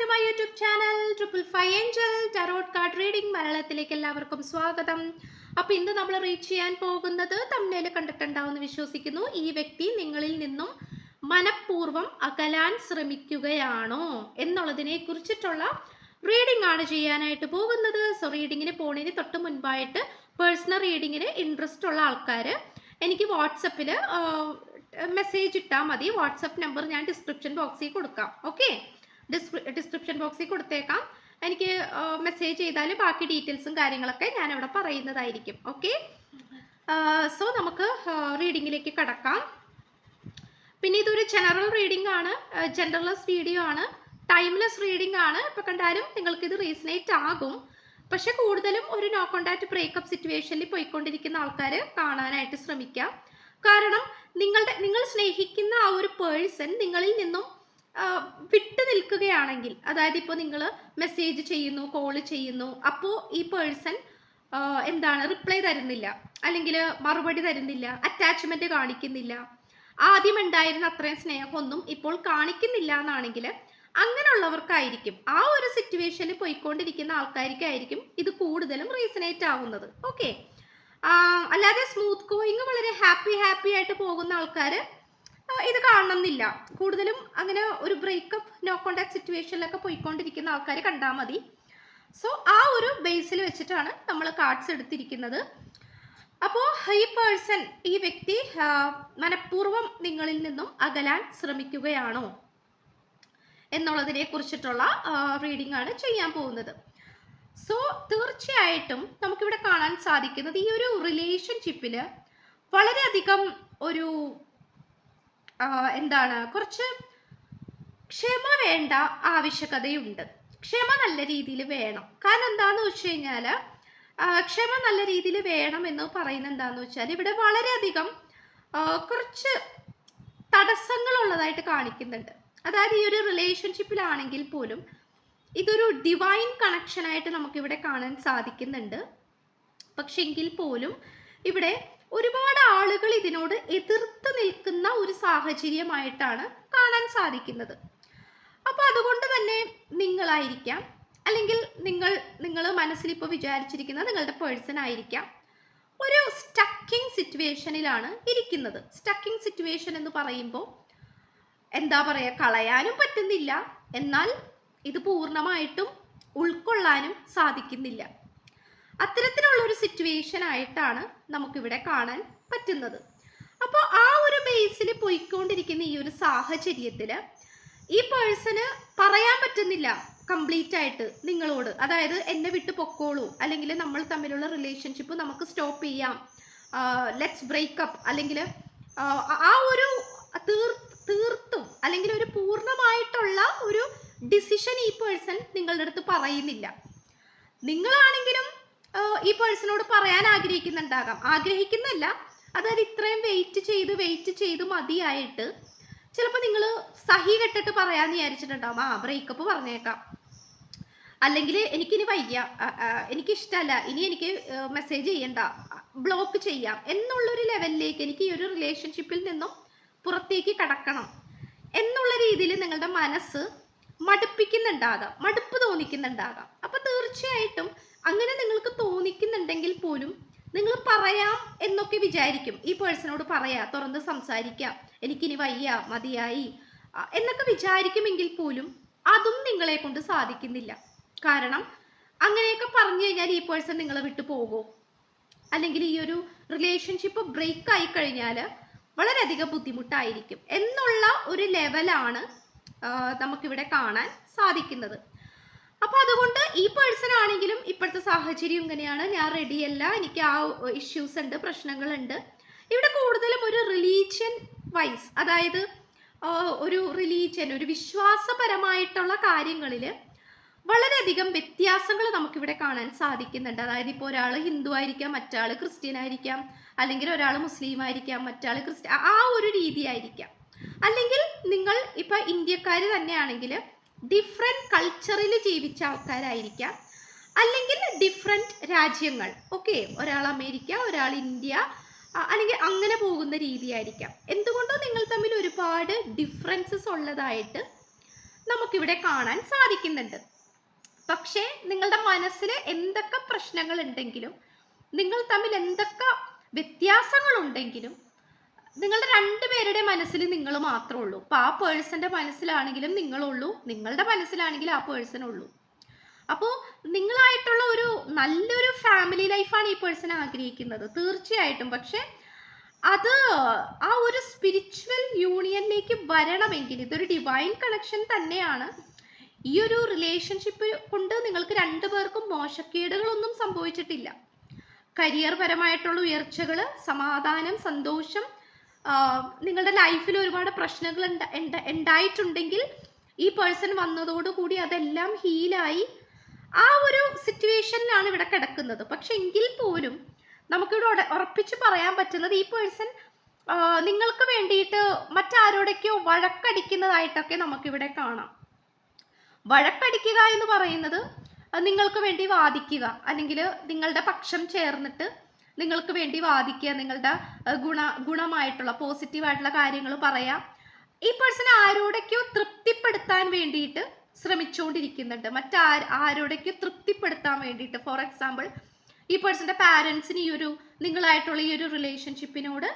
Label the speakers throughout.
Speaker 1: to my YouTube channel triple five angel tarot card reading മലയാളത്തിലേക്ക് എല്ലാവർക്കും സ്വാഗതം അപ്പോൾ ഇന്ന് നമ്മൾ റീച്ച് ചെയ്യാൻ പോകുന്നത് തമ്മിൽ കണ്ടിട്ടുണ്ടാവുമെന്ന് വിശ്വസിക്കുന്നു ഈ വ്യക്തി നിങ്ങളിൽ നിന്നും മനഃപൂർവ്വം അകലാൻ ശ്രമിക്കുകയാണോ എന്നുള്ളതിനെ കുറിച്ചിട്ടുള്ള റീഡിംഗ് ആണ് ചെയ്യാനായിട്ട് പോകുന്നത് സോ റീഡിങ്ങിന് പോണതിന് തൊട്ട് മുൻപായിട്ട് പേഴ്സണൽ റീഡിങ്ങിന് ഇൻട്രസ്റ്റ് ഉള്ള ആൾക്കാർ എനിക്ക് വാട്സപ്പിൽ മെസ്സേജ് ഇട്ടാൽ മതി വാട്സപ്പ് നമ്പർ ഞാൻ ഡിസ്ക്രിപ്ഷൻ ബോക്സിൽ കൊടുക്കാം ഓക്കെ ഡിസ്ക്രിപ്ഷൻ ബോക്സിൽ കൊടുത്തേക്കാം എനിക്ക് മെസ്സേജ് ചെയ്താൽ ബാക്കി ഡീറ്റെയിൽസും കാര്യങ്ങളൊക്കെ ഞാൻ അവിടെ പറയുന്നതായിരിക്കും ഓക്കെ സോ നമുക്ക് റീഡിങ്ങിലേക്ക് കടക്കാം പിന്നെ ഇതൊരു ജനറൽ റീഡിംഗ് ആണ് ജനറൽലെസ് വീഡിയോ ആണ് ടൈംലെസ് റീഡിംഗ് ആണ് ഇപ്പം കണ്ടാലും നിങ്ങൾക്ക് ഇത് റീസണേറ്റ് ആകും പക്ഷെ കൂടുതലും ഒരു നോ കോണ്ടാക്ട് ബ്രേക്കപ്പ് സിറ്റുവേഷനിൽ പോയിക്കൊണ്ടിരിക്കുന്ന ആൾക്കാർ കാണാനായിട്ട് ശ്രമിക്കാം കാരണം നിങ്ങളുടെ നിങ്ങൾ സ്നേഹിക്കുന്ന ആ ഒരു പേഴ്സൺ നിങ്ങളിൽ നിന്നും വിട്ടു നിൽക്കുകയാണെങ്കിൽ അതായത് ഇപ്പോൾ നിങ്ങൾ മെസ്സേജ് ചെയ്യുന്നു കോൾ ചെയ്യുന്നു അപ്പോൾ ഈ പേഴ്സൺ എന്താണ് റിപ്ലൈ തരുന്നില്ല അല്ലെങ്കിൽ മറുപടി തരുന്നില്ല അറ്റാച്ച്മെന്റ് കാണിക്കുന്നില്ല ആദ്യം ഉണ്ടായിരുന്ന അത്രയും സ്നേഹമൊന്നും ഇപ്പോൾ കാണിക്കുന്നില്ല എന്നാണെങ്കിൽ അങ്ങനെയുള്ളവർക്കായിരിക്കും ആ ഒരു സിറ്റുവേഷനിൽ പോയിക്കൊണ്ടിരിക്കുന്ന ആൾക്കാർക്കായിരിക്കും ഇത് കൂടുതലും റീസണേറ്റ് ആവുന്നത് ഓക്കെ അല്ലാതെ സ്മൂത്ത് ഗോയിങ് വളരെ ഹാപ്പി ഹാപ്പി ആയിട്ട് പോകുന്ന ആൾക്കാർ ഇത് കാണണമെന്നില്ല കൂടുതലും അങ്ങനെ ഒരു ബ്രേക്കപ്പ് നോ കോണ്ടാക്ട് സിറ്റുവേഷനിലൊക്കെ പോയിക്കൊണ്ടിരിക്കുന്ന ആൾക്കാർ കണ്ടാൽ മതി സോ ആ ഒരു ബേസിൽ വെച്ചിട്ടാണ് നമ്മൾ കാർഡ്സ് എടുത്തിരിക്കുന്നത് അപ്പോൾ ഈ പേഴ്സൺ ഈ വ്യക്തി മനഃപൂർവ്വം നിങ്ങളിൽ നിന്നും അകലാൻ ശ്രമിക്കുകയാണോ എന്നുള്ളതിനെ കുറിച്ചിട്ടുള്ള റീഡിംഗ് ആണ് ചെയ്യാൻ പോകുന്നത് സോ തീർച്ചയായിട്ടും നമുക്കിവിടെ കാണാൻ സാധിക്കുന്നത് ഈ ഒരു റിലേഷൻഷിപ്പിൽ വളരെയധികം ഒരു എന്താണ് കുറച്ച് ക്ഷമ വേണ്ട ആവശ്യകതയുണ്ട് ക്ഷമ നല്ല രീതിയിൽ വേണം കാരണം എന്താന്ന് വെച്ച് കഴിഞ്ഞാൽ ക്ഷമ നല്ല രീതിയിൽ വേണം എന്ന് പറയുന്നത് എന്താന്ന് വെച്ചാൽ ഇവിടെ വളരെയധികം കുറച്ച് തടസ്സങ്ങൾ ഉള്ളതായിട്ട് കാണിക്കുന്നുണ്ട് അതായത് ഈ ഒരു റിലേഷൻഷിപ്പിലാണെങ്കിൽ പോലും ഇതൊരു ഡിവൈൻ കണക്ഷനായിട്ട് നമുക്കിവിടെ കാണാൻ സാധിക്കുന്നുണ്ട് പക്ഷെങ്കിൽ പോലും ഇവിടെ ഒരുപാട് ആളുകൾ ഇതിനോട് എതിർത്ത് നിൽക്കുന്ന ഒരു സാഹചര്യമായിട്ടാണ് കാണാൻ സാധിക്കുന്നത് അപ്പോൾ അതുകൊണ്ട് തന്നെ നിങ്ങളായിരിക്കാം അല്ലെങ്കിൽ നിങ്ങൾ നിങ്ങൾ മനസ്സിൽ ഇപ്പോൾ വിചാരിച്ചിരിക്കുന്ന നിങ്ങളുടെ പേഴ്സൺ ആയിരിക്കാം ഒരു സ്റ്റക്കിംഗ് സിറ്റുവേഷനിലാണ് ഇരിക്കുന്നത് സ്റ്റക്കിംഗ് സിറ്റുവേഷൻ എന്ന് പറയുമ്പോൾ എന്താ പറയുക കളയാനും പറ്റുന്നില്ല എന്നാൽ ഇത് പൂർണ്ണമായിട്ടും ഉൾക്കൊള്ളാനും സാധിക്കുന്നില്ല അത്തരത്തിലുള്ള ഒരു സിറ്റുവേഷൻ ആയിട്ടാണ് നമുക്കിവിടെ കാണാൻ പറ്റുന്നത് അപ്പോൾ ആ ഒരു ബേസിൽ പോയിക്കൊണ്ടിരിക്കുന്ന ഈ ഒരു സാഹചര്യത്തിൽ ഈ പേഴ്സണ് പറയാൻ പറ്റുന്നില്ല കംപ്ലീറ്റ് ആയിട്ട് നിങ്ങളോട് അതായത് എന്നെ വിട്ട് പൊക്കോളൂ അല്ലെങ്കിൽ നമ്മൾ തമ്മിലുള്ള റിലേഷൻഷിപ്പ് നമുക്ക് സ്റ്റോപ്പ് ചെയ്യാം ലെറ്റ്സ് ബ്രേക്കപ്പ് അല്ലെങ്കിൽ ആ ഒരു തീർത്തും അല്ലെങ്കിൽ ഒരു പൂർണ്ണമായിട്ടുള്ള ഒരു ഡിസിഷൻ ഈ പേഴ്സൺ നിങ്ങളുടെ അടുത്ത് പറയുന്നില്ല നിങ്ങളാണെങ്കിലും ഈ പേഴ്സണോട് പറയാൻ ആഗ്രഹിക്കുന്നുണ്ടാകാം ആഗ്രഹിക്കുന്നല്ല അതായത് ഇത്രയും വെയിറ്റ് ചെയ്ത് വെയിറ്റ് ചെയ്ത് മതിയായിട്ട് ചിലപ്പോൾ നിങ്ങൾ സഹി കെട്ടിട്ട് പറയാമെന്ന് വിചാരിച്ചിട്ടുണ്ടാവും ആ ബ്രേക്കപ്പ് പറഞ്ഞേക്കാം അല്ലെങ്കിൽ എനിക്കിനി വയ്യ എനിക്കിഷ്ടമല്ല ഇനി എനിക്ക് മെസ്സേജ് ചെയ്യണ്ട ബ്ലോക്ക് ചെയ്യാം എന്നുള്ളൊരു ലെവലിലേക്ക് എനിക്ക് ഈ ഒരു റിലേഷൻഷിപ്പിൽ നിന്നും പുറത്തേക്ക് കടക്കണം എന്നുള്ള രീതിയിൽ നിങ്ങളുടെ മനസ്സ് മടുപ്പിക്കുന്നുണ്ടാകാം മടുപ്പ് തോന്നിക്കുന്നുണ്ടാകാം അപ്പം തീർച്ചയായിട്ടും അങ്ങനെ നിങ്ങൾക്ക് തോന്നിക്കുന്നുണ്ടെങ്കിൽ പോലും നിങ്ങൾ പറയാം എന്നൊക്കെ വിചാരിക്കും ഈ പേഴ്സണോട് പറയാം തുറന്ന് സംസാരിക്കാം എനിക്കിനി വയ്യ മതിയായി എന്നൊക്കെ വിചാരിക്കുമെങ്കിൽ പോലും അതും നിങ്ങളെ കൊണ്ട് സാധിക്കുന്നില്ല കാരണം അങ്ങനെയൊക്കെ പറഞ്ഞു കഴിഞ്ഞാൽ ഈ പേഴ്സൺ നിങ്ങളെ വിട്ടു പോകുമോ അല്ലെങ്കിൽ ഈ ഒരു റിലേഷൻഷിപ്പ് ബ്രേക്ക് ആയി കഴിഞ്ഞാൽ വളരെയധികം ബുദ്ധിമുട്ടായിരിക്കും എന്നുള്ള ഒരു ലെവലാണ് നമുക്കിവിടെ കാണാൻ സാധിക്കുന്നത് അപ്പോൾ അതുകൊണ്ട് ഈ പേഴ്സൺ ആണെങ്കിലും ഇപ്പോഴത്തെ സാഹചര്യം ഇങ്ങനെയാണ് ഞാൻ റെഡിയല്ല എനിക്ക് ആ ഇഷ്യൂസ് ഉണ്ട് പ്രശ്നങ്ങളുണ്ട് ഇവിടെ കൂടുതലും ഒരു റിലീജിയൻ വൈസ് അതായത് ഒരു റിലീജിയൻ ഒരു വിശ്വാസപരമായിട്ടുള്ള കാര്യങ്ങളിൽ വളരെയധികം വ്യത്യാസങ്ങൾ നമുക്കിവിടെ കാണാൻ സാധിക്കുന്നുണ്ട് അതായത് ഇപ്പോൾ ഒരാൾ ഹിന്ദു ആയിരിക്കാം മറ്റാൾ ക്രിസ്ത്യൻ ആയിരിക്കാം അല്ലെങ്കിൽ ഒരാൾ മുസ്ലിം ആയിരിക്കാം മറ്റാൾ ക്രിസ്ത്യ ആ ഒരു രീതി ആയിരിക്കാം അല്ലെങ്കിൽ നിങ്ങൾ ഇപ്പം ഇന്ത്യക്കാർ തന്നെയാണെങ്കിൽ ഡിഫറെൻറ്റ് കൾച്ചറിൽ ജീവിച്ച ആൾക്കാരായിരിക്കാം അല്ലെങ്കിൽ ഡിഫറെൻറ്റ് രാജ്യങ്ങൾ ഓക്കെ ഒരാൾ അമേരിക്ക ഒരാൾ ഇന്ത്യ അല്ലെങ്കിൽ അങ്ങനെ പോകുന്ന രീതിയായിരിക്കാം എന്തുകൊണ്ടോ നിങ്ങൾ തമ്മിൽ ഒരുപാട് ഡിഫറൻസസ് ഉള്ളതായിട്ട് നമുക്കിവിടെ കാണാൻ സാധിക്കുന്നുണ്ട് പക്ഷേ നിങ്ങളുടെ മനസ്സിൽ എന്തൊക്കെ പ്രശ്നങ്ങൾ ഉണ്ടെങ്കിലും നിങ്ങൾ തമ്മിൽ എന്തൊക്കെ വ്യത്യാസങ്ങൾ ഉണ്ടെങ്കിലും നിങ്ങളുടെ രണ്ട് പേരുടെ മനസ്സിൽ നിങ്ങൾ മാത്രമേ ഉള്ളൂ അപ്പൊ ആ പേഴ്സന്റെ മനസ്സിലാണെങ്കിലും നിങ്ങളുള്ളൂ നിങ്ങളുടെ മനസ്സിലാണെങ്കിലും ആ പേഴ്സൺ ഉള്ളൂ അപ്പോൾ നിങ്ങളായിട്ടുള്ള ഒരു നല്ലൊരു ഫാമിലി ലൈഫാണ് ഈ പേഴ്സൺ ആഗ്രഹിക്കുന്നത് തീർച്ചയായിട്ടും പക്ഷെ അത് ആ ഒരു സ്പിരിച്വൽ യൂണിയനിലേക്ക് വരണമെങ്കിൽ ഇതൊരു ഡിവൈൻ കണക്ഷൻ തന്നെയാണ് ഈ ഒരു റിലേഷൻഷിപ്പ് കൊണ്ട് നിങ്ങൾക്ക് രണ്ടു പേർക്കും മോശക്കേടുകളൊന്നും സംഭവിച്ചിട്ടില്ല കരിയർ പരമായിട്ടുള്ള ഉയർച്ചകൾ സമാധാനം സന്തോഷം നിങ്ങളുടെ ലൈഫിൽ ഒരുപാട് പ്രശ്നങ്ങൾ ഉണ്ടായിട്ടുണ്ടെങ്കിൽ ഈ പേഴ്സൺ വന്നതോടുകൂടി അതെല്ലാം ഹീലായി ആ ഒരു സിറ്റുവേഷനിലാണ് ഇവിടെ കിടക്കുന്നത് പക്ഷെ എങ്കിൽ പോലും നമുക്കിവിടെ ഉറപ്പിച്ച് പറയാൻ പറ്റുന്നത് ഈ പേഴ്സൺ നിങ്ങൾക്ക് വേണ്ടിയിട്ട് മറ്റാരോടൊക്കെയോ വഴക്കടിക്കുന്നതായിട്ടൊക്കെ നമുക്കിവിടെ കാണാം വഴക്കടിക്കുക എന്ന് പറയുന്നത് നിങ്ങൾക്ക് വേണ്ടി വാദിക്കുക അല്ലെങ്കിൽ നിങ്ങളുടെ പക്ഷം ചേർന്നിട്ട് നിങ്ങൾക്ക് വേണ്ടി വാദിക്കുക നിങ്ങളുടെ ഗുണ ഗുണമായിട്ടുള്ള പോസിറ്റീവായിട്ടുള്ള കാര്യങ്ങൾ പറയാം ഈ പേഴ്സൺ ആരോടൊക്കെയോ തൃപ്തിപ്പെടുത്താൻ വേണ്ടിയിട്ട് ശ്രമിച്ചുകൊണ്ടിരിക്കുന്നുണ്ട് മറ്റാ ആരോടൊക്കെയോ തൃപ്തിപ്പെടുത്താൻ വേണ്ടിയിട്ട് ഫോർ എക്സാമ്പിൾ ഈ പേഴ്സന്റെ പാരൻസിന് ഈ ഒരു നിങ്ങളായിട്ടുള്ള ഈ ഒരു റിലേഷൻഷിപ്പിനോട്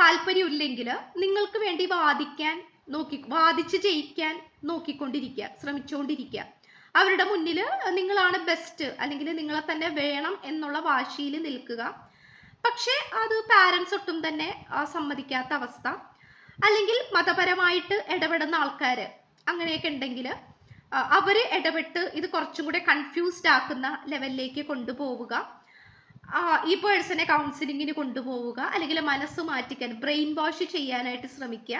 Speaker 1: താല്പര്യമില്ലെങ്കിൽ നിങ്ങൾക്ക് വേണ്ടി വാദിക്കാൻ നോക്കി വാദിച്ച് ജയിക്കാൻ നോക്കിക്കൊണ്ടിരിക്കുക ശ്രമിച്ചുകൊണ്ടിരിക്കുക അവരുടെ മുന്നിൽ നിങ്ങളാണ് ബെസ്റ്റ് അല്ലെങ്കിൽ നിങ്ങളെ തന്നെ വേണം എന്നുള്ള വാശിയിൽ നിൽക്കുക പക്ഷേ അത് പാരൻസ് ഒട്ടും തന്നെ സമ്മതിക്കാത്ത അവസ്ഥ അല്ലെങ്കിൽ മതപരമായിട്ട് ഇടപെടുന്ന ആൾക്കാർ അങ്ങനെയൊക്കെ ഉണ്ടെങ്കിൽ അവർ ഇടപെട്ട് ഇത് കുറച്ചും കൂടെ കൺഫ്യൂസ്ഡ് ആക്കുന്ന ലെവലിലേക്ക് കൊണ്ടുപോവുക ഈ പേഴ്സണെ കൗൺസിലിങ്ങിന് കൊണ്ടുപോവുക അല്ലെങ്കിൽ മനസ്സ് മാറ്റിക്കാൻ ബ്രെയിൻ വാഷ് ചെയ്യാനായിട്ട് ശ്രമിക്കുക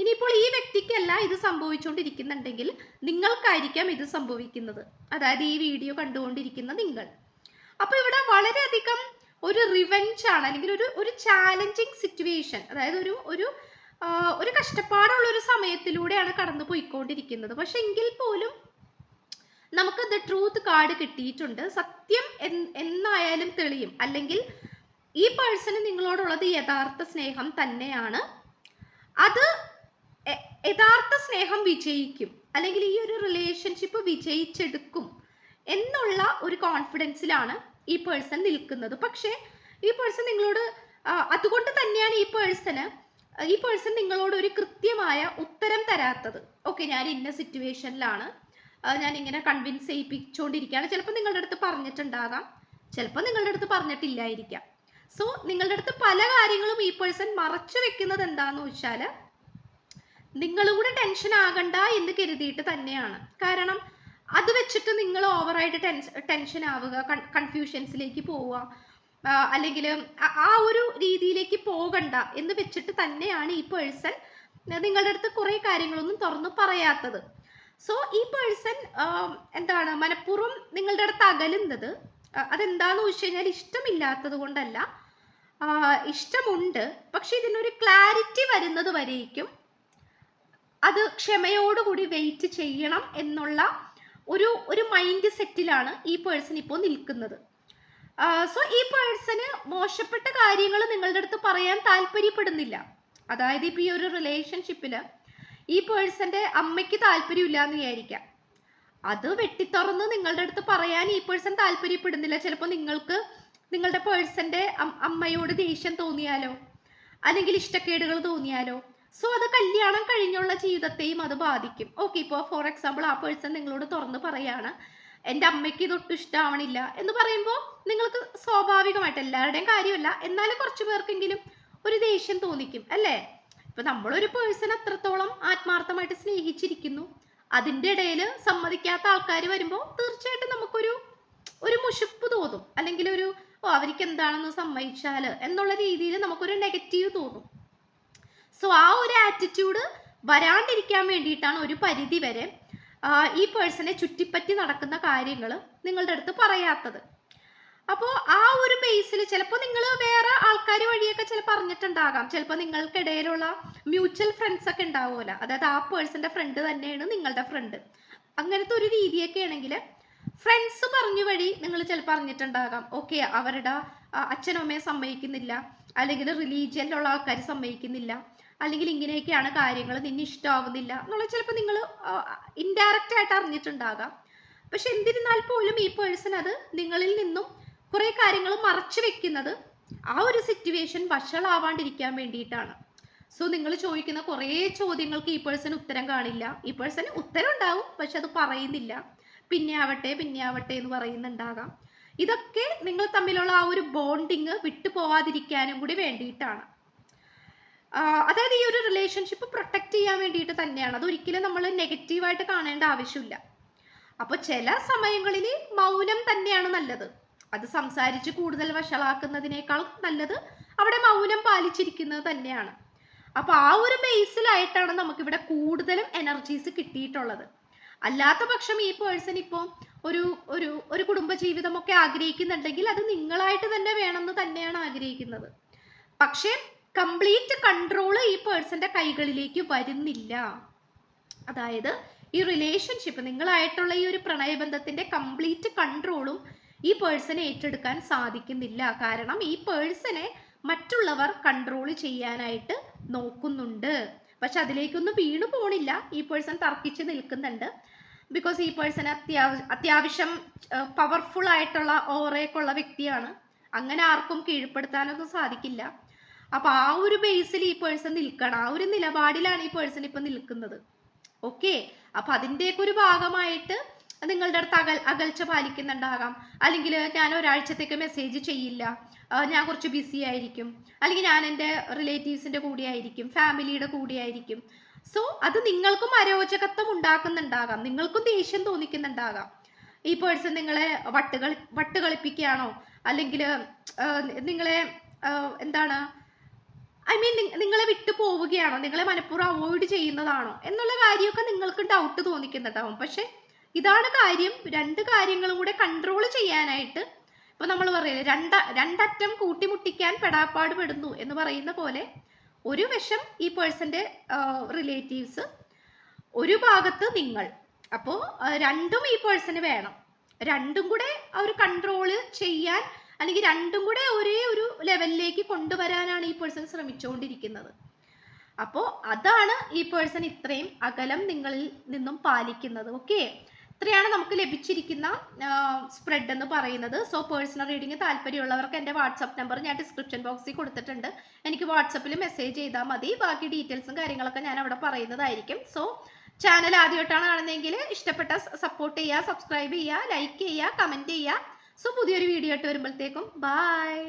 Speaker 1: ഇനിയിപ്പോൾ ഈ വ്യക്തിക്കല്ല ഇത് സംഭവിച്ചുകൊണ്ടിരിക്കുന്നുണ്ടെങ്കിൽ നിങ്ങൾക്കായിരിക്കാം ഇത് സംഭവിക്കുന്നത് അതായത് ഈ വീഡിയോ കണ്ടുകൊണ്ടിരിക്കുന്ന നിങ്ങൾ അപ്പോൾ ഇവിടെ വളരെയധികം ഒരു റിവെഞ്ച് ആണ് അല്ലെങ്കിൽ ഒരു ഒരു ചാലഞ്ചിങ് സിറ്റുവേഷൻ അതായത് ഒരു ഒരു ഒരു കഷ്ടപ്പാടുള്ള ഒരു സമയത്തിലൂടെയാണ് കടന്നു പോയിക്കൊണ്ടിരിക്കുന്നത് പക്ഷെ എങ്കിൽ പോലും നമുക്ക് ദ ട്രൂത്ത് കാർഡ് കിട്ടിയിട്ടുണ്ട് സത്യം എന്നായാലും തെളിയും അല്ലെങ്കിൽ ഈ പേഴ്സണ് നിങ്ങളോടുള്ളത് യഥാർത്ഥ സ്നേഹം തന്നെയാണ് അത് യഥാർത്ഥ സ്നേഹം വിജയിക്കും അല്ലെങ്കിൽ ഈ ഒരു റിലേഷൻഷിപ്പ് വിജയിച്ചെടുക്കും എന്നുള്ള ഒരു കോൺഫിഡൻസിലാണ് ഈ പേഴ്സൺ നിൽക്കുന്നത് പക്ഷേ ഈ പേഴ്സൺ നിങ്ങളോട് അതുകൊണ്ട് തന്നെയാണ് ഈ പേഴ്സണ് ഈ പേഴ്സൺ നിങ്ങളോട് ഒരു കൃത്യമായ ഉത്തരം തരാത്തത് ഓക്കെ ഞാൻ ഇന്ന സിറ്റുവേഷനിലാണ് ഞാൻ ഇങ്ങനെ കൺവിൻസ് ചെയ്യിപ്പിച്ചുകൊണ്ടിരിക്കുകയാണ് ചിലപ്പോൾ നിങ്ങളുടെ അടുത്ത് പറഞ്ഞിട്ടുണ്ടാകാം ചിലപ്പോൾ നിങ്ങളുടെ അടുത്ത് പറഞ്ഞിട്ടില്ലായിരിക്കാം സോ നിങ്ങളുടെ അടുത്ത് പല കാര്യങ്ങളും ഈ പേഴ്സൺ മറച്ചു വെക്കുന്നത് എന്താണെന്ന് വെച്ചാൽ നിങ്ങളും കൂടെ ടെൻഷൻ ആകണ്ട എന്ന് കരുതിയിട്ട് തന്നെയാണ് കാരണം അത് വെച്ചിട്ട് നിങ്ങൾ ഓവറായിട്ട് ടെൻസ് ടെൻഷൻ ആവുക കൺഫ്യൂഷൻസിലേക്ക് പോവുക അല്ലെങ്കിൽ ആ ഒരു രീതിയിലേക്ക് പോകണ്ട എന്ന് വെച്ചിട്ട് തന്നെയാണ് ഈ പേഴ്സൺ നിങ്ങളുടെ അടുത്ത് കുറേ കാര്യങ്ങളൊന്നും തുറന്നു പറയാത്തത് സോ ഈ പേഴ്സൺ എന്താണ് മനഃപൂർവ്വം നിങ്ങളുടെ അടുത്ത് അകലുന്നത് അതെന്താന്ന് ചോദിച്ചു കഴിഞ്ഞാൽ ഇഷ്ടമില്ലാത്തത് കൊണ്ടല്ല ഇഷ്ടമുണ്ട് പക്ഷെ ഇതിനൊരു ക്ലാരിറ്റി വരുന്നത് വരേക്കും അത് ക്ഷമയോടുകൂടി വെയിറ്റ് ചെയ്യണം എന്നുള്ള ഒരു ഒരു മൈൻഡ് സെറ്റിലാണ് ഈ പേഴ്സൺ ഇപ്പോൾ നിൽക്കുന്നത് സോ ഈ പേഴ്സന് മോശപ്പെട്ട കാര്യങ്ങൾ നിങ്ങളുടെ അടുത്ത് പറയാൻ താല്പര്യപ്പെടുന്നില്ല അതായത് ഇപ്പോൾ ഈ ഒരു റിലേഷൻഷിപ്പിൽ ഈ പേഴ്സന്റെ അമ്മയ്ക്ക് താല്പര്യമില്ല എന്ന് വിചാരിക്കാം അത് വെട്ടിത്തുറന്ന് നിങ്ങളുടെ അടുത്ത് പറയാൻ ഈ പേഴ്സൺ താല്പര്യപ്പെടുന്നില്ല ചിലപ്പോൾ നിങ്ങൾക്ക് നിങ്ങളുടെ പേഴ്സന്റെ അമ്മയോട് ദേഷ്യം തോന്നിയാലോ അല്ലെങ്കിൽ ഇഷ്ടക്കേടുകൾ തോന്നിയാലോ സോ അത് കല്യാണം കഴിഞ്ഞുള്ള ജീവിതത്തെയും അത് ബാധിക്കും ഓക്കെ ഇപ്പോൾ ഫോർ എക്സാമ്പിൾ ആ പേഴ്സൺ നിങ്ങളോട് തുറന്ന് പറയാണ് എൻ്റെ അമ്മയ്ക്ക് ഇതൊട്ടും ഇഷ്ടമാവണില്ല എന്ന് പറയുമ്പോൾ നിങ്ങൾക്ക് സ്വാഭാവികമായിട്ട് എല്ലാവരുടെയും കാര്യമല്ല എന്നാലും കുറച്ച് പേർക്കെങ്കിലും ഒരു ദേഷ്യം തോന്നിക്കും അല്ലേ ഇപ്പം നമ്മളൊരു പേഴ്സൺ അത്രത്തോളം ആത്മാർത്ഥമായിട്ട് സ്നേഹിച്ചിരിക്കുന്നു അതിൻ്റെ ഇടയിൽ സമ്മതിക്കാത്ത ആൾക്കാർ വരുമ്പോൾ തീർച്ചയായിട്ടും നമുക്കൊരു ഒരു മുഷിപ്പ് തോന്നും അല്ലെങ്കിൽ ഒരു ഓ അവർക്ക് എന്താണെന്ന് സമ്മതിച്ചാൽ എന്നുള്ള രീതിയിൽ നമുക്കൊരു നെഗറ്റീവ് തോന്നും സോ ആ ഒരു ആറ്റിറ്റ്യൂഡ് വരാണ്ടിരിക്കാൻ വേണ്ടിയിട്ടാണ് ഒരു പരിധി വരെ ഈ പേഴ്സണെ ചുറ്റിപ്പറ്റി നടക്കുന്ന കാര്യങ്ങൾ നിങ്ങളുടെ അടുത്ത് പറയാത്തത് അപ്പോൾ ആ ഒരു ബേസിൽ ചിലപ്പോൾ നിങ്ങൾ വേറെ ആൾക്കാർ വഴിയൊക്കെ ചില പറഞ്ഞിട്ടുണ്ടാകാം ചിലപ്പോൾ നിങ്ങൾക്കിടയിലുള്ള മ്യൂച്വൽ ഫ്രണ്ട്സ് ഒക്കെ ഉണ്ടാവുമല്ലോ അതായത് ആ പേഴ്സന്റെ ഫ്രണ്ട് തന്നെയാണ് നിങ്ങളുടെ ഫ്രണ്ട് അങ്ങനത്തെ ഒരു രീതിയൊക്കെ ആണെങ്കിൽ ഫ്രണ്ട്സ് പറഞ്ഞു വഴി നിങ്ങൾ ചിലപ്പോൾ അറിഞ്ഞിട്ടുണ്ടാകാം ഓക്കെ അവരുടെ അച്ഛനും അമ്മയെ സമ്മതിക്കുന്നില്ല അല്ലെങ്കിൽ റിലീജിയനിലുള്ള ആൾക്കാർ സമ്മതിക്കുന്നില്ല അല്ലെങ്കിൽ ഇങ്ങനെയൊക്കെയാണ് കാര്യങ്ങൾ നിന്നെ ഇഷ്ടമാവുന്നില്ല എന്നുള്ളത് ചിലപ്പോൾ നിങ്ങൾ ഇൻഡയറക്റ്റ് ആയിട്ട് അറിഞ്ഞിട്ടുണ്ടാകാം പക്ഷെ എന്തിരുന്നാൽ പോലും ഈ പേഴ്സൺ അത് നിങ്ങളിൽ നിന്നും കുറേ കാര്യങ്ങൾ മറച്ചു വെക്കുന്നത് ആ ഒരു സിറ്റുവേഷൻ വഷളാവാണ്ടിരിക്കാൻ വേണ്ടിയിട്ടാണ് സോ നിങ്ങൾ ചോദിക്കുന്ന കുറേ ചോദ്യങ്ങൾക്ക് ഈ പേഴ്സൺ ഉത്തരം കാണില്ല ഈ പേഴ്സൺ ഉത്തരം ഉണ്ടാവും പക്ഷെ അത് പറയുന്നില്ല പിന്നെ ആവട്ടെ പിന്നെ ആവട്ടെ എന്ന് പറയുന്നുണ്ടാകാം ഇതൊക്കെ നിങ്ങൾ തമ്മിലുള്ള ആ ഒരു ബോണ്ടിങ് വിട്ടുപോവാതിരിക്കാനും കൂടി വേണ്ടിയിട്ടാണ് അതായത് ഈ ഒരു റിലേഷൻഷിപ്പ് പ്രൊട്ടക്റ്റ് ചെയ്യാൻ വേണ്ടിയിട്ട് തന്നെയാണ് അത് ഒരിക്കലും നമ്മൾ നെഗറ്റീവായിട്ട് കാണേണ്ട ആവശ്യമില്ല അപ്പോൾ ചില സമയങ്ങളിൽ മൗനം തന്നെയാണ് നല്ലത് അത് സംസാരിച്ച് കൂടുതൽ വഷളാക്കുന്നതിനേക്കാൾ നല്ലത് അവിടെ മൗനം പാലിച്ചിരിക്കുന്നത് തന്നെയാണ് അപ്പോൾ ആ ഒരു ബേസിലായിട്ടാണ് നമുക്കിവിടെ കൂടുതലും എനർജീസ് കിട്ടിയിട്ടുള്ളത് അല്ലാത്ത പക്ഷം ഈ പേഴ്സൺ ഇപ്പോൾ ഒരു ഒരു ഒരു കുടുംബജീവിതമൊക്കെ ആഗ്രഹിക്കുന്നുണ്ടെങ്കിൽ അത് നിങ്ങളായിട്ട് തന്നെ വേണമെന്ന് തന്നെയാണ് ആഗ്രഹിക്കുന്നത് പക്ഷേ കംപ്ലീറ്റ് കൺട്രോൾ ഈ പേഴ്സന്റെ കൈകളിലേക്ക് വരുന്നില്ല അതായത് ഈ റിലേഷൻഷിപ്പ് നിങ്ങളായിട്ടുള്ള ഈ ഒരു പ്രണയബന്ധത്തിന്റെ കംപ്ലീറ്റ് കൺട്രോളും ഈ പേഴ്സണെ ഏറ്റെടുക്കാൻ സാധിക്കുന്നില്ല കാരണം ഈ പേഴ്സണെ മറ്റുള്ളവർ കൺട്രോൾ ചെയ്യാനായിട്ട് നോക്കുന്നുണ്ട് പക്ഷെ അതിലേക്കൊന്നും വീണു പോണില്ല ഈ പേഴ്സൺ തർക്കിച്ച് നിൽക്കുന്നുണ്ട് ബിക്കോസ് ഈ പേഴ്സൺ അത്യാവശ്യം അത്യാവശ്യം പവർഫുൾ ആയിട്ടുള്ള ഓറയൊക്കെ ഉള്ള വ്യക്തിയാണ് അങ്ങനെ ആർക്കും കീഴ്പ്പെടുത്താനൊന്നും സാധിക്കില്ല അപ്പൊ ആ ഒരു ബേസിൽ ഈ പേഴ്സൺ നിൽക്കണം ആ ഒരു നിലപാടിലാണ് ഈ പേഴ്സൺ ഇപ്പൊ നിൽക്കുന്നത് ഓക്കെ അപ്പൊ അതിൻ്റെയൊക്കെ ഒരു ഭാഗമായിട്ട് നിങ്ങളുടെ അടുത്ത് അകൽ അകൽച്ച പാലിക്കുന്നുണ്ടാകാം അല്ലെങ്കിൽ ഞാൻ ഒരാഴ്ചത്തേക്ക് മെസ്സേജ് ചെയ്യില്ല ഞാൻ കുറച്ച് ബിസി ആയിരിക്കും അല്ലെങ്കിൽ ഞാൻ എൻ്റെ റിലേറ്റീവ്സിൻ്റെ കൂടെ ആയിരിക്കും ഫാമിലിയുടെ കൂടെ ആയിരിക്കും സോ അത് നിങ്ങൾക്കും അരോചകത്വം ഉണ്ടാക്കുന്നുണ്ടാകാം നിങ്ങൾക്കും ദേഷ്യം തോന്നിക്കുന്നുണ്ടാകാം ഈ പേഴ്സൺ നിങ്ങളെ വട്ടുകളി വട്ടുകളിപ്പിക്കുകയാണോ അല്ലെങ്കിൽ നിങ്ങളെ എന്താണ് ഐ മീൻ നിങ്ങളെ വിട്ടു പോവുകയാണോ നിങ്ങളെ മനഃപൂർവ്വം അവോയ്ഡ് ചെയ്യുന്നതാണോ എന്നുള്ള കാര്യമൊക്കെ നിങ്ങൾക്ക് ഡൗട്ട് തോന്നിക്കുന്നുണ്ടാവും പക്ഷെ ഇതാണ് കാര്യം രണ്ട് കാര്യങ്ങളും കൂടെ കൺട്രോൾ ചെയ്യാനായിട്ട് ഇപ്പൊ നമ്മൾ പറയുന്നത് രണ്ട രണ്ടറ്റം കൂട്ടിമുട്ടിക്കാൻ പെടാപ്പാട് പെടുന്നു എന്ന് പറയുന്ന പോലെ ഒരു വശം ഈ പേഴ്സന്റെ റിലേറ്റീവ്സ് ഒരു ഭാഗത്ത് നിങ്ങൾ അപ്പോൾ രണ്ടും ഈ പേഴ്സന് വേണം രണ്ടും കൂടെ അവർ കൺട്രോള് ചെയ്യാൻ അല്ലെങ്കിൽ രണ്ടും കൂടെ ഒരേ ഒരു ലെവലിലേക്ക് കൊണ്ടുവരാനാണ് ഈ പേഴ്സൺ ശ്രമിച്ചുകൊണ്ടിരിക്കുന്നത് അപ്പോൾ അതാണ് ഈ പേഴ്സൺ ഇത്രയും അകലം നിങ്ങളിൽ നിന്നും പാലിക്കുന്നത് ഓക്കെ ഇത്രയാണ് നമുക്ക് ലഭിച്ചിരിക്കുന്ന സ്പ്രെഡ് എന്ന് പറയുന്നത് സോ പേഴ്സണൽ റീഡിങ് താല്പര്യമുള്ളവർക്ക് എൻ്റെ വാട്സപ്പ് നമ്പർ ഞാൻ ഡിസ്ക്രിപ്ഷൻ ബോക്സിൽ കൊടുത്തിട്ടുണ്ട് എനിക്ക് വാട്സപ്പിൽ മെസ്സേജ് ചെയ്താൽ മതി ബാക്കി ഡീറ്റെയിൽസും കാര്യങ്ങളൊക്കെ ഞാൻ അവിടെ പറയുന്നതായിരിക്കും സോ ചാനൽ ആദ്യമായിട്ടാണ് കാണുന്നതെങ്കിൽ ഇഷ്ടപ്പെട്ട സപ്പോർട്ട് ചെയ്യുക സബ്സ്ക്രൈബ് ചെയ്യുക ലൈക്ക് ചെയ്യുക കമൻറ്റ് ചെയ്യുക സോ പുതിയൊരു വീഡിയോ ആയിട്ട് വരുമ്പോഴത്തേക്കും ബായ്